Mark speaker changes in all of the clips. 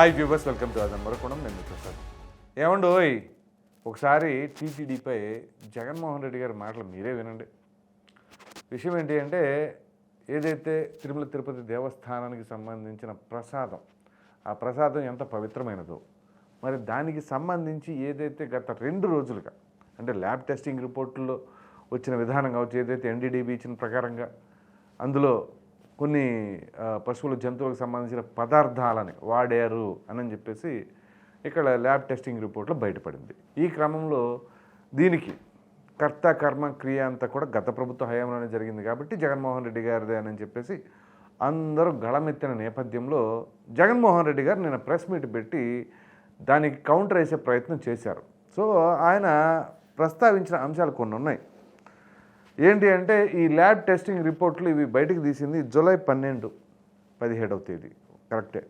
Speaker 1: Hi viewers welcome to అదం మరొకడం నేను ప్రసాద్. ఓయ్? ఒకసారి టీటీడీపై జగన్మోహన్ రెడ్డి గారి మాటలు మీరే వినండి. విషయం ఏంటి అంటే ఏదైతే తిరుమల తిరుపతి దేవస్థానానికి సంబంధించిన ప్రసాదం ఆ ప్రసాదం ఎంత పవిత్రమైనదో మరి దానికి సంబంధించి ఏదైతే గత రెండు రోజులుగా అంటే ల్యాబ్ టెస్టింగ్ రిపోర్టుల్లో వచ్చిన విధానం కావచ్చు ఏదైతే ఎన్డీడీబీ ఇచ్చిన ప్రకారంగా అందులో కొన్ని పశువుల జంతువులకు సంబంధించిన పదార్థాలని వాడారు అని చెప్పేసి ఇక్కడ ల్యాబ్ టెస్టింగ్ రిపోర్ట్లో బయటపడింది. ఈ క్రమంలో దీనికి కర్త కర్మ క్రియ అంతా కూడా గత ప్రభుత్వ హయాంలోనే జరిగింది కాబట్టి జగన్మోహన్ రెడ్డి గారిదే అని చెప్పేసి అందరూ గళమెత్తిన నేపథ్యంలో జగన్మోహన్ రెడ్డి గారు నిన్న ప్రెస్ మీట్ పెట్టి దానికి కౌంటర్ వేసే ప్రయత్నం చేశారు. సో ఆయన ప్రస్తావించిన అంశాలు కొన్ని ఉన్నాయి. ఏంటి అంటే ఈ ల్యాబ్ టెస్టింగ్ రిపోర్ట్లు ఇవి బయటకు తీసింది జూలై పన్నెండు పదిహేడవ తేదీ. కరెక్టే.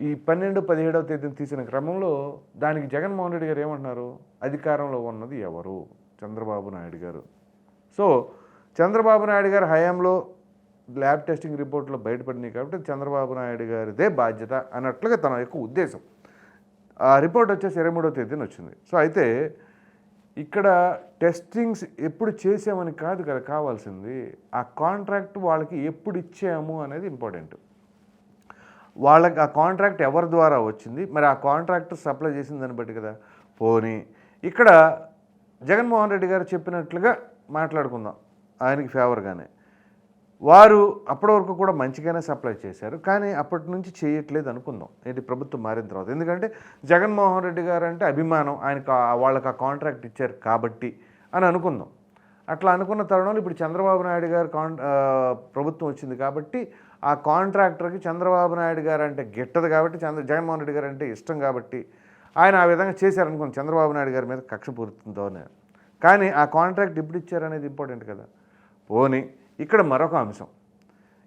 Speaker 1: ఈ పన్నెండు పదిహేడవ తేదీని తీసిన క్రమంలో దానికి జగన్మోహన్ రెడ్డి గారు ఏమంటున్నారు? అధికారంలో ఉన్నది ఎవరు? చంద్రబాబు నాయుడు గారు. సో చంద్రబాబు నాయుడు గారు హయాంలో ల్యాబ్ టెస్టింగ్ రిపోర్ట్లో బయటపడినాయి కాబట్టి చంద్రబాబు నాయుడు గారిదే బాధ్యత అన్నట్లుగా తన యొక్క ఉద్దేశం. ఆ రిపోర్ట్ వచ్చేసి ఇరవై మూడవ తేదీన వచ్చింది. సో అయితే ఇక్కడ టెస్టింగ్స్ ఎప్పుడు చేసామని కాదు కదా కావాల్సింది. ఆ కాంట్రాక్ట్ వాళ్ళకి ఎప్పుడు ఇచ్చాము అనేది ఇంపార్టెంట్. వాళ్ళకి ఆ కాంట్రాక్ట్ ఎవరి ద్వారా వచ్చింది? మరి ఆ కాంట్రాక్ట్ సప్లై చేసిన దాన్ని బట్టి కదా. పోనీ ఇక్కడ జగన్మోహన్ రెడ్డి గారు చెప్పినట్లుగా మాట్లాడుకుందాం. ఆయనకి ఫేవర్గానే వారు అప్పటి వరకు కూడా మంచిగానే సప్లై చేశారు. కానీ అప్పటి నుంచి చేయట్లేదు అనుకుందాం. ఏంటి ప్రభుత్వం మారిన తర్వాత. ఎందుకంటే జగన్మోహన్ రెడ్డి గారు అంటే అభిమానం. ఆయనకు వాళ్ళకి ఆ కాంట్రాక్ట్ ఇచ్చారు కాబట్టి అని అనుకుందాం. అట్లా అనుకున్న తరుణంలో ఇప్పుడు చంద్రబాబు నాయుడు గారు కాన్ ప్రభుత్వం వచ్చింది కాబట్టి ఆ కాంట్రాక్టర్కి చంద్రబాబు నాయుడు గారు అంటే గిట్టదు కాబట్టి చంద్ర జగన్మోహన్ రెడ్డి గారు అంటే ఇష్టం కాబట్టి ఆయన ఆ విధంగా చేశారనుకోండి చంద్రబాబు నాయుడు గారి మీద కక్ష పూరుతుందోనే కానీ ఆ కాంట్రాక్ట్ ఇప్పుడు ఇచ్చారనేది ఇంపార్టెంట్ కదా. పోనీ ఇక్కడ మరొక అంశం.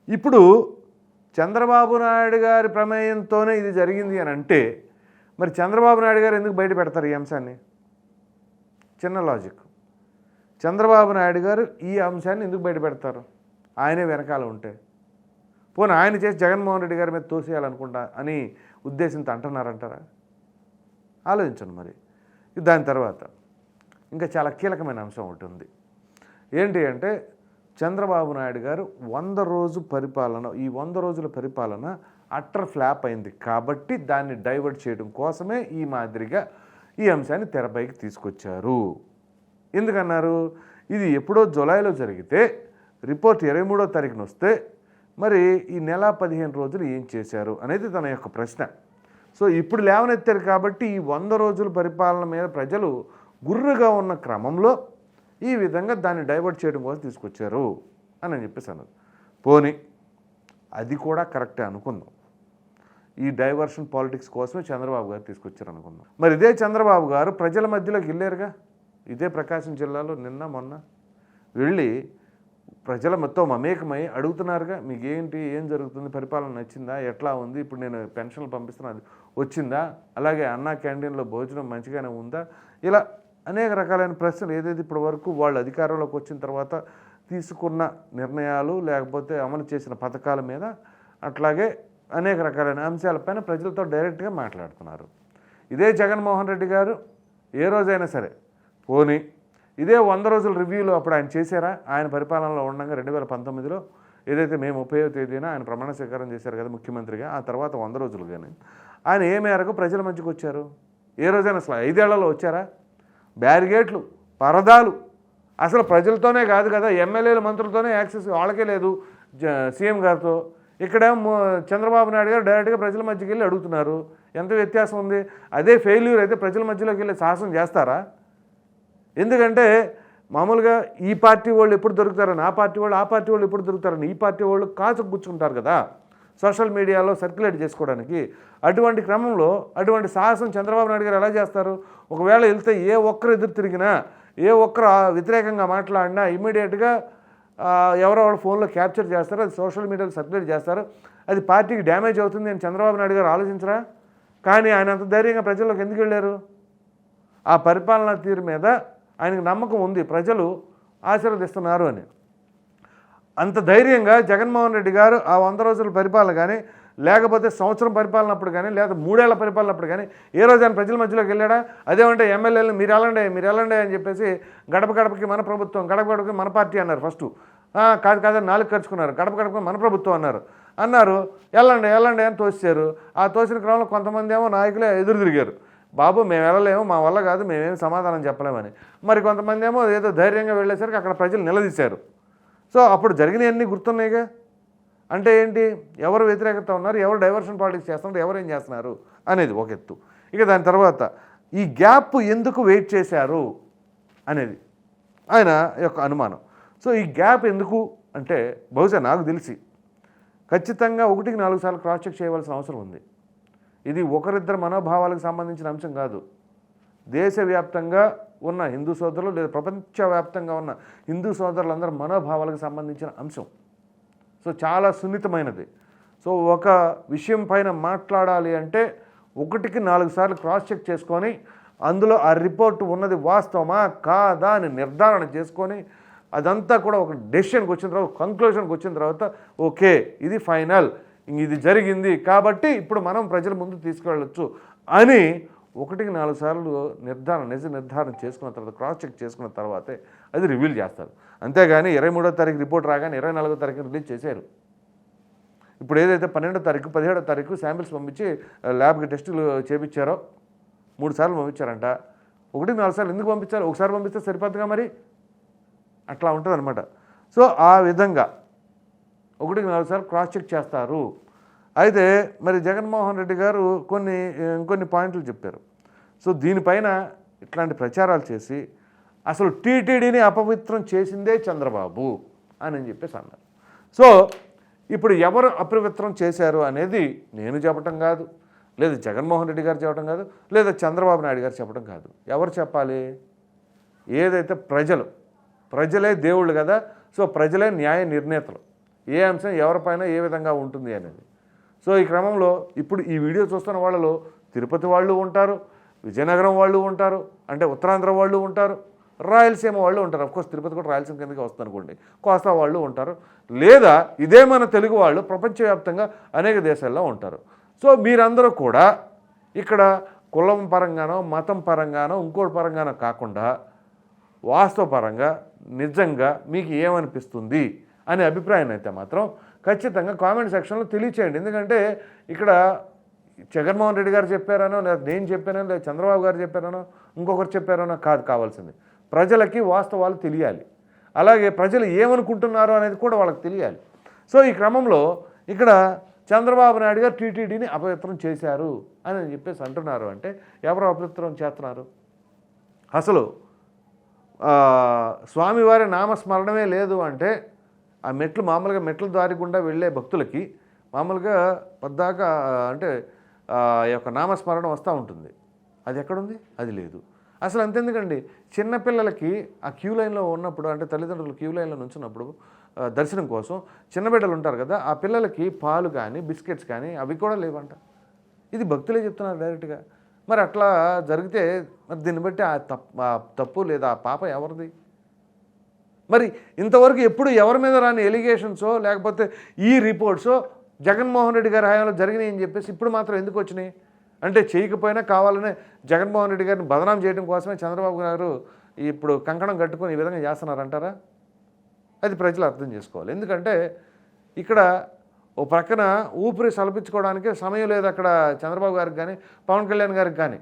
Speaker 1: ఇప్పుడు చంద్రబాబు నాయుడు గారి ప్రమేయంతోనే ఇది జరిగింది అని అంటే మరి చంద్రబాబు నాయుడు గారు ఎందుకు బయట పెడతారు ఈ అంశాన్ని? చిన్న లాజిక్ చంద్రబాబు నాయుడు గారు ఈ అంశాన్ని ఎందుకు బయట పెడతారు? ఆయనే వెనకాల ఉంటే. పోనీ ఆయన చేసి జగన్మోహన్ రెడ్డి గారి మీద తోసేయాలనుకుంటా అని ఉద్దేశంతో అంటున్నారంటారా? ఆలోచించండి మరి. దాని తర్వాత ఇంకా చాలా కీలకమైన అంశం ఒకటి ఉంది. ఏంటి అంటే చంద్రబాబు నాయుడు గారు వంద రోజు పరిపాలన ఈ వంద రోజుల పరిపాలన అట్టర్ ఫ్లాప్ అయింది. కాబట్టి దాన్ని డైవర్ట్ చేయడం కోసమే ఈ మాదిరిగా ఈ అంశాన్ని తెరపైకి తీసుకొచ్చారు. ఎందుకన్నారు? ఇది ఎప్పుడో జులైలో జరిగితే రిపోర్ట్ ఇరవై మూడో తారీఖున వస్తే మరి ఈ నెల పదిహేను రోజులు ఏం చేశారు అనేది తన యొక్క ప్రశ్న. సో ఇప్పుడు లేవనెత్తారు కాబట్టి ఈ వంద రోజుల పరిపాలన మీద ప్రజలు గుర్రుగా ఉన్న క్రమంలో ఈ విధంగా దాన్ని డైవర్ట్ చేయడం కోసం తీసుకొచ్చారు అని చెప్పేసి అన్నది. పోనీ అది కూడా కరెక్టే అనుకుందాం. ఈ డైవర్షన్ పాలిటిక్స్ కోసమే చంద్రబాబు గారు తీసుకొచ్చారు అనుకుందాం. మరి ఇదే చంద్రబాబు గారు ప్రజల మధ్యలోకి వెళ్ళారుగా? ఇదే ప్రకాశం జిల్లాలో నిన్న మొన్న వెళ్ళి ప్రజల మొత్తం మమేకమై అడుగుతున్నారుగా మీకు ఏంటి ఏం జరుగుతుంది? పరిపాలన నచ్చిందా? ఎట్లా ఉంది? ఇప్పుడు నేను పెన్షన్లు పంపిస్తున్నాను వచ్చిందా? అలాగే అన్నా క్యాంటీన్లో భోజనం మంచిగానే ఉందా? ఇలా అనేక రకాలైన ప్రశ్నలు ఏదైతే ఇప్పటి వరకు వాళ్ళు అధికారంలోకి వచ్చిన తర్వాత తీసుకున్న నిర్ణయాలు లేకపోతే అమలు చేసిన పథకాల మీద అట్లాగే అనేక రకాలైన అంశాలపైన ప్రజలతో డైరెక్ట్గా మాట్లాడుతున్నారు. ఇదే జగన్మోహన్ రెడ్డి గారు ఏ రోజైనా సరే పోనీ ఇదే వంద రోజుల రివ్యూలో అప్పుడు ఆయన చేశారా? ఆయన పరిపాలనలో ఉండగా రెండు వేల పంతొమ్మిదిలో ఏదైతే మేము ముప్పైవ తేదీన ఆయన ప్రమాణ స్వీకారం చేశారు కదా ముఖ్యమంత్రిగా ఆ తర్వాత వంద రోజులు కానీ. ఆయన ఏ మేరకు ప్రజల మధ్యకు వచ్చారు? ఏ రోజైనా అసలు ఐదేళ్ళలో వచ్చారా? బ్యారిగేట్లు పరదాలు. అసలు ప్రజలతోనే కాదు కదా ఎమ్మెల్యేల మంత్రులతోనే యాక్సెస్ వాళ్ళకే లేదు జ- సీఎం గారితో. ఇక్కడ చంద్రబాబు నాయుడు గారు డైరెక్ట్గా ప్రజల మధ్యకి వెళ్ళి అడుగుతున్నారు. ఎంత వ్యత్యాసం ఉంది? అదే ఫెయిల్యూర్ అయితే ప్రజల మధ్యలోకి వెళ్ళి సాహసం చేస్తారా? ఎందుకంటే మామూలుగా ఈ పార్టీ వాళ్ళు ఎప్పుడు దొరుకుతారని ఆ పార్టీ వాళ్ళు ఆ పార్టీ వాళ్ళు ఎప్పుడు దొరుకుతారని ఈ పార్టీ వాళ్ళు కాచు గుచ్చుకుంటారు కదా. సోషల్ మీడియాలో సర్క్యులేట్ చేసుకోవడానికి అటువంటి క్రమంలో అటువంటి సాహసం చంద్రబాబు నాయుడు గారు ఎలా చేస్తారు? ఒకవేళ వెళ్తే ఏ ఒక్కరు ఎదురు తిరిగినా ఏ ఒక్కరు వ్యతిరేకంగా మాట్లాడినా ఇమీడియట్గా ఎవరో వాళ్ళు ఫోన్లో క్యాప్చర్ చేస్తారు అది సోషల్ మీడియాలో సర్క్యులేట్ చేస్తారు. అది పార్టీకి డ్యామేజ్ అవుతుంది అని చంద్రబాబు నాయుడు గారు ఆలోచించరా? కానీ ఆయన అంత ధైర్యంగా ప్రజల్లోకి ఎందుకు వెళ్ళారు? ఆ పరిపాలనా తీరు మీద ఆయనకు నమ్మకం ఉంది ప్రజలు ఆశీర్వదిస్తున్నారు అని. అంత ధైర్యంగా జగన్మోహన్ రెడ్డి గారు ఆ వంద రోజుల పరిపాలన కానీ లేకపోతే సంవత్సరం పరిపాలనప్పుడు కానీ లేదా మూడేళ్ళ పరిపాలనప్పుడు కానీ ఏ రోజు ఆయన ప్రజల మధ్యలోకి వెళ్ళాడా? అదేమంటే ఎమ్మెల్యేలు మీరు వెళ్ళండి మీరు వెళ్ళండి అని చెప్పేసి గడప గడపకి మన ప్రభుత్వం గడప గడపకి మన పార్టీ అన్నారు ఫస్ట్. కాదు కాదు నాలుగు ఖర్చుకున్నారు గడప గడపకి మన ప్రభుత్వం అన్నారు. అన్నారు వెళ్ళండి వెళ్ళండి అని తోసారు ఆ తోసిన క్రమంలో కొంతమంది ఏమో నాయకులే ఎదురు తిరిగారు. బాబు మేము వెళ్ళలేము మా వల్ల కాదు మేమేం సమాధానం చెప్పలేమని. మరి కొంతమంది ఏమో ఏదో ధైర్యంగా వెళ్ళేసరికి అక్కడ ప్రజలు నిలదీశారు. సో అప్పుడు జరిగినవన్నీ గుర్తున్నాయిగా? అంటే ఏంటి? ఎవరు వ్యతిరేకత ఉన్నారు? ఎవరు డైవర్షన్ పాలిటిక్స్ చేస్తున్నారు? ఎవరు ఏం చేస్తున్నారు? అనేది ఒక ఎత్తు. ఇక దాని తర్వాత ఈ గ్యాప్ ఎందుకు వెయిట్ చేశారు అనేది ఆయన యొక్క అనుమానం. సో ఈ గ్యాప్ ఎందుకు అంటే బహుశా నాకు తెలిసి ఖచ్చితంగా ఒకటికి నాలుగు సార్లు క్రాస్ చెక్ చేయవలసిన అవసరం ఉంది. ఇది ఒకరిద్దరు మనోభావాలకు సంబంధించిన అంశం కాదు. దేశవ్యాప్తంగా ఉన్న హిందూ సోదరులు లేదా ప్రపంచవ్యాప్తంగా ఉన్న హిందూ సోదరులందరూ మనోభావాలకు సంబంధించిన అంశం. సో చాలా సున్నితమైనది. సో ఒక విషయం పైన మాట్లాడాలి అంటే ఒకటికి నాలుగు సార్లు క్రాస్ చెక్ చేసుకొని అందులో ఆ రిపోర్ట్ ఉన్నది వాస్తవమా? కాదా? అని నిర్ధారణ చేసుకొని అదంతా కూడా ఒక డెసిషన్కి వచ్చిన తర్వాత కంక్లూషన్కి వచ్చిన తర్వాత ఓకే ఇది ఫైనల్ ఇది జరిగింది కాబట్టి ఇప్పుడు మనం ప్రజల ముందు తీసుకువెళ్ళొచ్చు అని ఒకటికి నాలుగు సార్లు నిర్ధారణ నిజ నిర్ధారణ చేసుకున్న తర్వాత క్రాస్ చెక్ చేసుకున్న తర్వాతే అది రివీల్ చేస్తారు. అంతేగాని ఇరవై మూడో తారీఖు రిపోర్ట్ రాగానే ఇరవై నాలుగో తారీఖు రిలీజ్ చేశారు. ఇప్పుడు ఏదైతే పన్నెండో తారీఖు పదిహేడో తారీఖు శాంపిల్స్ పంపించి ల్యాబ్కి టెస్టులు చేపించారో మూడు సార్లు పంపించారంట. ఒకటి నాలుగు సార్లు ఎందుకు పంపించారు? ఒకసారి పంపిస్తే సరిపోతుందిగా మరి? అట్లా ఉంటుంది అనమాట సో ఆ విధంగా ఒకటికి నాలుగు సార్లు క్రాస్ చెక్ చేస్తారు. అయితే మరి జగన్మోహన్ రెడ్డి గారు కొన్ని ఇంకొన్ని పాయింట్లు చెప్పారు. సో దీనిపైన ఇట్లాంటి ప్రచారాలు చేసి అసలు టీటీడీని అపవిత్రం చేసిందే చంద్రబాబు అని చెప్పేసి అన్నారు. సో ఇప్పుడు ఎవరు అపవిత్రం చేశారు అనేది నేను చెప్పటం కాదు లేదా జగన్మోహన్ రెడ్డి గారు చెప్పడం కాదు లేదా చంద్రబాబు నాయుడు గారు చెప్పడం కాదు. ఎవరు చెప్పాలి? ఏదైతే ప్రజలు ప్రజలే దేవుళ్ళు కదా సో ప్రజలే న్యాయ నిర్ణేతలు. ఏ అంశం ఎవరిపైన ఏ విధంగా ఉంటుంది అనేది. సో ఈ క్రమంలో ఇప్పుడు ఈ వీడియో చూస్తున్న వాళ్ళలో తిరుపతి వాళ్ళు ఉంటారు విజయనగరం వాళ్ళు ఉంటారు అంటే ఉత్తరాంధ్ర వాళ్ళు ఉంటారు రాయలసీమ వాళ్ళు ఉంటారు. అఫ్కోర్స్ తిరుపతి కూడా రాయలసీమ కిందకి వస్తుంది అనుకోండి. కోస్తా వాళ్ళు ఉంటారు. లేదా ఇదే మన తెలుగు వాళ్ళు ప్రపంచవ్యాప్తంగా అనేక దేశాల్లో ఉంటారు. సో మీరందరూ కూడా ఇక్కడ కులం పరంగానో మతం పరంగానో ఇంకోటి పరంగానో కాకుండా వాస్తవపరంగా నిజంగా మీకు ఏమనిపిస్తుంది అనే అభిప్రాయం అయితే మాత్రం ఖచ్చితంగా కామెంట్ సెక్షన్లో తెలియచేయండి. ఎందుకంటే ఇక్కడ జగన్మోహన్ రెడ్డి గారు చెప్పారనో లేదా నేను చెప్పానో లేదా చంద్రబాబు గారు చెప్పారనో ఇంకొకరు చెప్పారనో కాదు కావాల్సింది. ప్రజలకి వాస్తవాలు తెలియాలి. అలాగే ప్రజలు ఏమనుకుంటున్నారో అనేది కూడా వాళ్ళకి తెలియాలి. సో ఈ క్రమంలో ఇక్కడ చంద్రబాబు నాయుడు గారు టీటీడీని అపవిత్రం చేశారు అని చెప్పేసి అంటున్నారు. అంటే ఎవరు అపవిత్రం చేస్తున్నారు? అసలు స్వామివారి నామస్మరణమే లేదు అంటే ఆ మెట్లు మామూలుగా మెట్ల దారి గుండా వెళ్ళే భక్తులకి మామూలుగా పద్దాక అంటే యొక్క నామస్మరణ వస్తూ ఉంటుంది. అది ఎక్కడుంది? అది లేదు. అసలు అంతెందుకండి? చిన్నపిల్లలకి ఆ క్యూ లైన్లో ఉన్నప్పుడు అంటే తల్లిదండ్రులు క్యూ లైన్లో నుంచినప్పుడు దర్శనం కోసం చిన్న బిడ్డలు ఉంటారు కదా ఆ పిల్లలకి పాలు కానీ బిస్కెట్స్ కానీ అవి కూడా లేవంట. ఇది భక్తులే చెప్తున్నారు డైరెక్ట్గా. మరి అట్లా జరిగితే మరి దీన్ని బట్టి ఆ తప్పు లేదా ఆ పాప ఎవరిది? మరి ఇంతవరకు ఎప్పుడు ఎవరి మీద రాని ఎలిగేషన్సో లేకపోతే ఈ రిపోర్ట్సో జగన్మోహన్ రెడ్డి గారి హయాంలో జరిగినాయి అని చెప్పేసి ఇప్పుడు మాత్రం ఎందుకు వచ్చినాయి? అంటే చేయకపోయినా కావాలనే జగన్మోహన్ రెడ్డి గారిని బదనాం చేయడం కోసమే చంద్రబాబు గారు ఇప్పుడు కంకణం కట్టుకొని ఈ విధంగా చేస్తున్నారంటారా? అది ప్రజలు అర్థం చేసుకోవాలి. ఎందుకంటే ఇక్కడ ఓ ప్రక్కన ఊపిరి సలపించుకోవడానికి సమయం లేదు అక్కడ చంద్రబాబు గారికి కానీ పవన్ కళ్యాణ్ గారికి కానీ.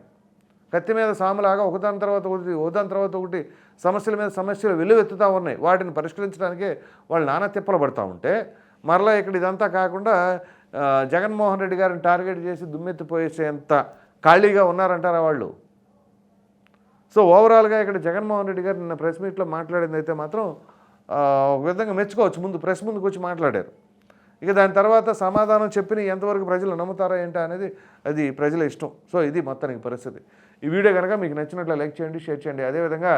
Speaker 1: కత్తి మీద సాములాగా ఒకదాని తర్వాత ఒకటి ఒకదాని తర్వాత ఒకటి సమస్యల మీద సమస్యలు వెలువెత్తుతూ ఉన్నాయి. వాటిని పరిష్కరించడానికే వాళ్ళు నానా తిప్పలు పడుతూ ఉంటే మరలా ఇక్కడ ఇదంతా కాకుండా జగన్మోహన్ రెడ్డి గారిని టార్గెట్ చేసి దుమ్మెత్తిపోయేసేంత ఖాళీగా ఉన్నారంటారా వాళ్ళు? సో ఓవరాల్గా ఇక్కడ జగన్మోహన్ రెడ్డి గారు నిన్న ప్రెస్ మీట్లో మాట్లాడింది అయితే మాత్రం ఒక విధంగా మెచ్చుకోవచ్చు. ముందు ప్రెస్ ముందుకు వచ్చి మాట్లాడారు. ఇక దాని తర్వాత సమాధానం చెప్పిన ఎంతవరకు ప్రజలు నమ్ముతారా ఏంటా అనేది అది ప్రజల ఇష్టం. సో ఇది మొత్తానికి పరిస్థితి. ఈ వీడియో కనుక మీకు నచ్చినట్లు లైక్ చేయండి షేర్ చేయండి. అదేవిధంగా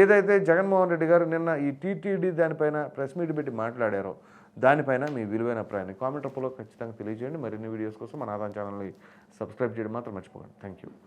Speaker 1: ఏదైతే జగన్మోహన్ రెడ్డి గారు నిన్న ఈ టీటీడీ దానిపైన ప్రెస్ మీట్ పెట్టి మాట్లాడారో దానిపైన మీ విలువైన అభిప్రాయాన్ని కామెంట్ రూపంలో ఖచ్చితంగా తెలియజేయండి. మరిన్ని వీడియోస్ కోసం మన ఆదాయం ఛానల్ని సబ్స్క్రైబ్ చేయడం మాత్రం మర్చిపోకండి. Thank you